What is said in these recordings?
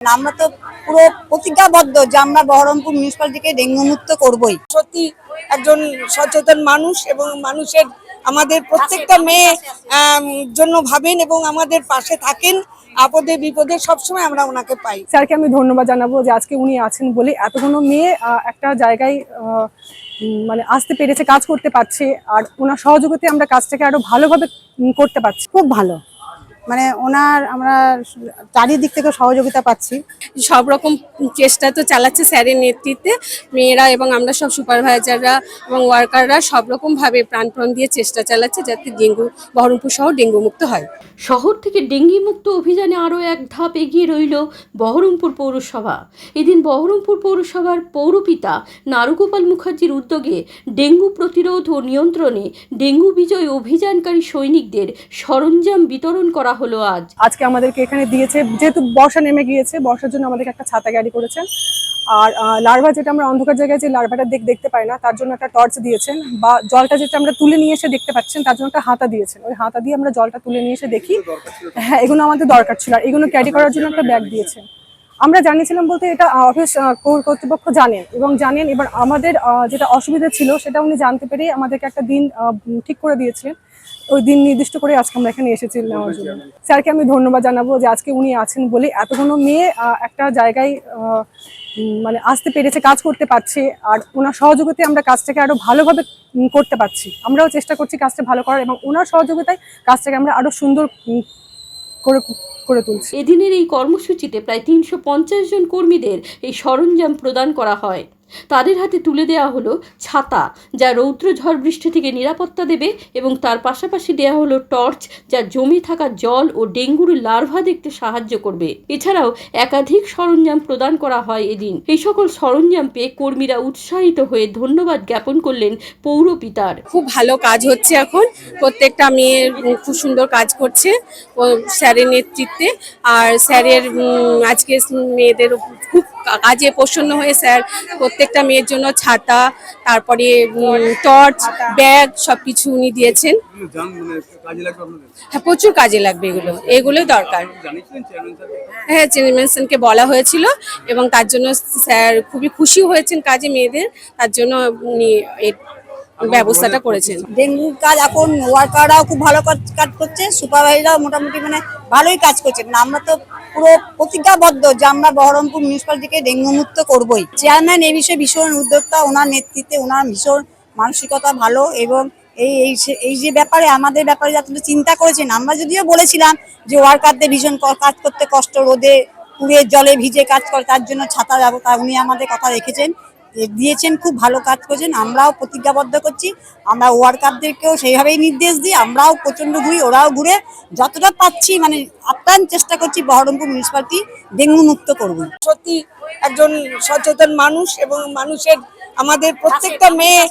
আমরা তো পুরো প্রতিজ্ঞাবদ্ধ যে আমরা বহরমপুর মিউনিসিপালিটিকে ডেঙ্গু মুক্ত করবই। সত্যি একজন সচেতন মানুষ এবং মানুষের আমাদের প্রত্যেকটা মেয়ে জন্য ভাবেন এবং আমাদের পাশে থাকেন। আপদে বিপদে সবসময় আমরা ওনাকে পাই। স্যারকে আমি ধন্যবাদ জানাব যে আজকে উনি আছেন বলে এতগুলো মেয়ে একটা জায়গায় আহ, মানে আসতে পেরেছে কাজ করতে পারছে আর ওনার সহযোগিতায় আমরা কাজটাকে আরও ভালোভাবে করতে পারছি। খুব ভালো। মানে ওনার আমরা চারিদিক থেকে সহযোগিতা পাচ্ছি। সব রকম চেষ্টা তো চালাচ্ছে স্যারের নেতৃত্বে। মেয়েরা এবং আমরা সব সুপারভাইজাররা এবং ওয়ার্কাররা সব রকম ভাবে প্রাণপণ দিয়ে চেষ্টা চালাচ্ছে যাতে ডেঙ্গু বহরমপুর শহর ডেঙ্গু মুক্ত হয়। শহর থেকে ডেঙ্গি মুক্ত অভিযানে আরও এক ধাপ এগিয়ে রইল বহরমপুর পৌরসভা। এদিন বহরমপুর পৌরসভার পৌরপিতা নারুগোপাল মুখার্জির উদ্যোগে ডেঙ্গু প্রতিরোধ ও নিয়ন্ত্রণে ডেঙ্গু বিজয় অভিযানকারী সৈনিকদের সরঞ্জাম বিতরণ করা হলো আজ? আজকে আমাদেরকে এখানে দিয়েছে, যেহেতু বর্ষা নেমে গিয়েছে, বর্ষার জন্য আমাদেরকে একটা ছাতা গাড়ি করেছেন। আর লার্ভা যেটা আমরা অন্ধকার জায়গায় যে লার্ভাটা দেখ দেখতে পাই না, তার জন্য একটা টর্চ দিয়েছেন বা জলটা যেটা আমরা তুলে নিয়ে এসে দেখতে পাচ্ছেন, তার জন্য একটা হাতা দিয়েছেন। ওই হাতা দিয়ে আমরা জলটা তুলে নিয়ে এসে দেখি। হ্যাঁ এগুলো আমাদের দরকার ছিল। আর এগুলো ক্যারি করার জন্য একটা ব্যাগ দিয়েছেন আমরা জানিয়েছিলাম বলতে এটা অফিস কর- কর্তৃপক্ষ জানেন এবং জানেন এবার আমাদের যেটা অসুবিধা ছিল সেটা উনি জানতে পেরে আমাদেরকে একটা দিন ঠিক করে দিয়েছিলেন। ওই দিন নির্দিষ্ট করে আজকে আমরা এখানে এসেছি নেওয়ার জন্য। স্যারকে আমি ধন্যবাদ জানাব যে আজকে উনি আছেন বলে এতগুলো মেয়ে একটা জায়গায় মানে আসতে পেরেছে, কাজ করতে পারছে, আর ওনার সহযোগিতায় আমরা কাজটাকে আরও ভালোভাবে করতে পারছি। আমরাও চেষ্টা করছি কাজটা ভালো করার এবং ওনার সহযোগিতায় কাজটাকে আমরা আরও সুন্দর করে করে তুলছি। এদিনের এই কর্মসূচিতে প্রায় তিনশো পঞ্চাশ জন কর্মীদের এই সরঞ্জাম প্রদান করা হয়। তাদের হাতে তুলে দেওয়া হলো ছাতা, যা রৌদ্র ঝড় বৃষ্টি থেকে নিরাপত্তা দেবে এবং তার পাশাপাশি দেওয়া হলো টর্চ, যা জমে থাকা জল ও ডেঙ্গুর লার্ভা দেখতে সাহায্য করবে। এছাড়াও একাধিক সরঞ্জাম প্রদান করা হয় এদিন। এই সকল সরঞ্জাম পেয়ে কর্মীরা উৎসাহিত হয়ে ধন্যবাদ জ্ঞাপন করলেন পৌর পিতার। খুব ভালো কাজ হচ্ছে এখন। প্রত্যেকটা মেয়ে খুব সুন্দর কাজ করছে স্যারের নেতৃত্বে। আর স্যারের আজকে মেয়েদের খুব কাজে প্রসন্ন হয়ে স্যার, প্রত্যেকটা মেয়ের জন্য ছাতা, তারপরে টর্চ ব্যাগ সব কিছু উনি দিয়েছেন। হ্যাঁ প্রচুর কাজে লাগবে এগুলো। এগুলোই দরকার। হ্যাঁ চেয়ারম্যান স্যারকে বলা হয়েছিল এবং তার জন্য স্যার খুবই খুশি হয়েছেন কাজে মেয়েদের। তার জন্য উনি ব্যবস্থাটা করেছেন। ডেঙ্গুর কাজ এখন ওয়ার্কাররাও খুব ভালো কাজ- করছে সুপারভাইজাররাও মোটামুটি মানে ভালোই কাজ করছে। মানে আমরা তো পুরো প্রতিজ্ঞাবদ্ধ যে আমরা বহরমপুর মিউনিসিপালিটিকে ডেঙ্গু মুক্ত করবই। চেয়ারম্যান এই বিষয়ে ভীষণ উদ্যোক্তা ওনার নেতৃত্বে ওনার ভীষণ মানসিকতা ভালো এবং এই এই এই যে ব্যাপারে আমাদের ব্যাপারে যতটা চিন্তা করেছেন আমরা যদিও বলেছিলাম যে ওয়ার্কারদের ভীষণ কাজ করতে কষ্ট রোদে পুড়ে জলে ভিজে কাজ করে তার জন্য ছাতা যাব ব্যবস্থা উনি আমাদের কথা রেখেছেন। দিয়েছেন, খুব ভালো কাজ করছেন, আমরাও প্রতিজ্ঞাবদ্ধ করছি, আমরা ওয়ার্কারদেরকেও সেইভাবেই নির্দেশ দিই, আমরাও প্রচণ্ড ঘুরি, ওরাও ঘুরে যতটা পাচ্ছি মানে আপ্রাণ চেষ্টা করছি বহরমপুর মিউনিসিপালিটি ডেঙ্গু মুক্ত করব। সত্যি একজন সচেতন মানুষ এবং মানুষের আমাদের প্রত্যেকটা মেয়ে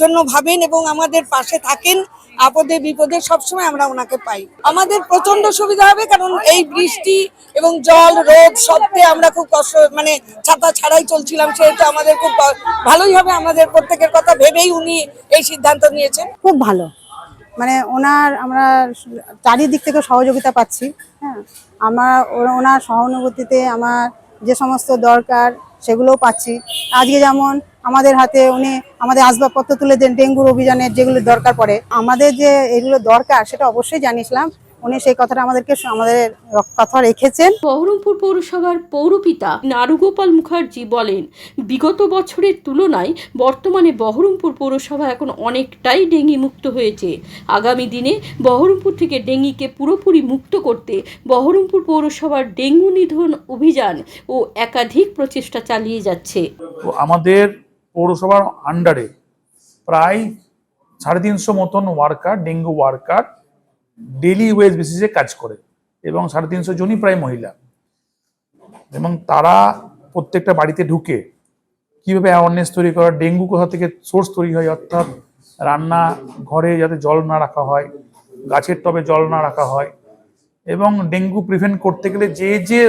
জন্য ভাবেন এবং আমাদের পাশে থাকেন। আপদে বিপদে সবসময় আমরা ওনাকে পাই। আমাদের প্রচণ্ড সুবিধা হবে কারণ এই বৃষ্টি এবং জল, রোদ সবতে আমরা খুব কষ্ট মানে ছাতা ছাড়াই চলছিলাম, সেহেতু আমাদের খুব ভালোই হবে আমাদের প্রত্যেকের কথা ভেবেই উনি এই সিদ্ধান্ত নিয়েছেন। খুব ভালো। মানে ওনার, আমরা চারিদিক থেকে সহযোগিতা পাচ্ছি হ্যাঁ। আমার ওনার সহানুভূতিতে আমার যে সমস্ত দরকার সেগুলোও পাচ্ছি। আজকে যেমন আমাদের হাতে উনি আমাদের আসবাবপত্র তুলে দেন ডেঙ্গুর অভিযানের যেগুলো দরকার পড়ে। আমাদের যে এগুলো দরকার সেটা অবশ্যই জানিয়েছিলাম। উনি সেই কথাটা আমাদেরকে আমাদের কথা রেখেছেন। বহরমপুর পৌরসভার পৌরপিতা নারুগোপাল মুখার্জি বলেন বিগত বছরের তুলনায় বর্তমানে বহরমপুর পৌরসভা এখন অনেকটাই ডেঙ্গি মুক্ত হয়েছে। আগামী দিনে বহরমপুর থেকে ডেঙ্গিকে পুরোপুরি মুক্ত করতে বহরমপুর পৌরসভার ডেঙ্গু নিধন অভিযান ও একাধিক প্রচেষ্টা চালিয়ে যাচ্ছে। আমাদের পৌরসভার আন্ডারে প্রায় সাড়ে তিনশো মতন worker dengue worker daily wage বেসিসে কাজ করে এবং সাড়ে তিনশো জনই প্রায় মহিলা। এবং তারা প্রত্যেকটা বাড়িতে ঢুকে কীভাবে অ্যাওয়ারনেস তৈরি করা ডেঙ্গু কোথা থেকে সোর্স তৈরি হয়, অর্থাৎ রান্না ঘরে যাতে জল না রাখা হয়, গাছের টবে জল না রাখা হয় এবং ডেঙ্গু প্রিভেন্ট করতে গেলে যে যে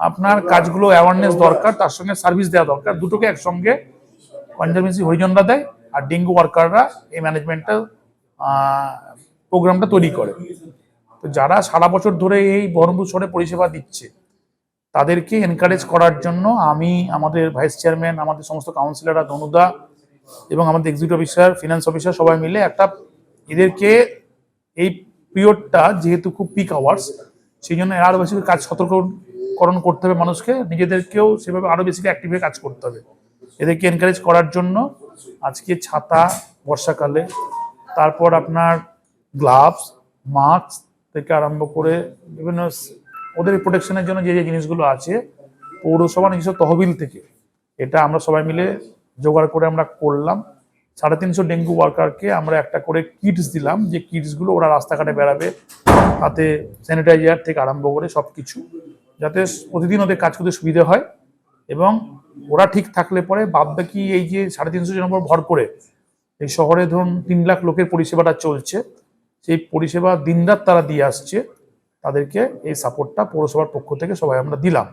আপনার কাজগুলো অ্যাওয়ারনেস দরকার, তার সঙ্গে সার্ভিস দেওয়া দরকার, দুটোকে একসঙ্গে কনজারভেন্সি হরিজনরা দেয় আর ডেঙ্গু ওয়ার্কাররা এই ম্যানেজমেন্টটা প্রোগ্রামটা তৈরি করে। তো যারা সারা বছর ধরে এই বহরমপুর শহরে পরিষেবা দিচ্ছে, তাদেরকে এনকারেজ করার জন্য আমি আমাদের ভাইস চেয়ারম্যান আমাদের সমস্ত কাউন্সিলররা দনুদা এবং আমাদের এক্সিকিউটিভ অফিসার ফিনান্স অফিসার সবাই মিলে একটা এদেরকে এই পিরিয়ডটা যেহেতু খুব পিক আওয়ার্স সেই জন্য আরও বেশি কাজ সতর্ককরণ করতে হবে মানুষকে। নিজেদেরকেও সেভাবে আরও বেশি অ্যাক্টিভে কাজ করতে হবে। এদেরকে এনকারেজ করার জন্য আজকে ছাতা, বর্ষাকালে। তারপর আপনার গ্লাভস মাস্ক থেকে আরম্ভ করে বিভিন্ন ওদের প্রোটেকশনের জন্য যে যে জিনিসগুলো আছে, পৌরসভা নিজস্ব তহবিল থেকে, এটা আমরা সবাই মিলে জোগাড় করে আমরা করলাম। সাড়ে তিনশো ডেঙ্গু ওয়ার্কারকে আমরা একটা করে কিটস দিলাম, যে কিটসগুলো ওরা রাস্তাঘাটে বেড়াবে, তাতে স্যানিটাইজার থেকে আরম্ভ করে সব কিছু যাতে প্রতিদিন ওদের কাজ করতে সুবিধে হয়। এবং ওরা ঠিক থাকলে পরে বাদ বাকি এই যে সাড়ে তিনশো জনের উপর ভর করে এই শহরে ধরুন তিন লাখ লোকের পরিষেবাটা চলছে, সেই পরিষেবা দিনরাত তারা দিয়ে আসছে, তাদেরকে এই সাপোর্টটা পৌরসভার পক্ষ থেকে সবাই আমরা দিলাম।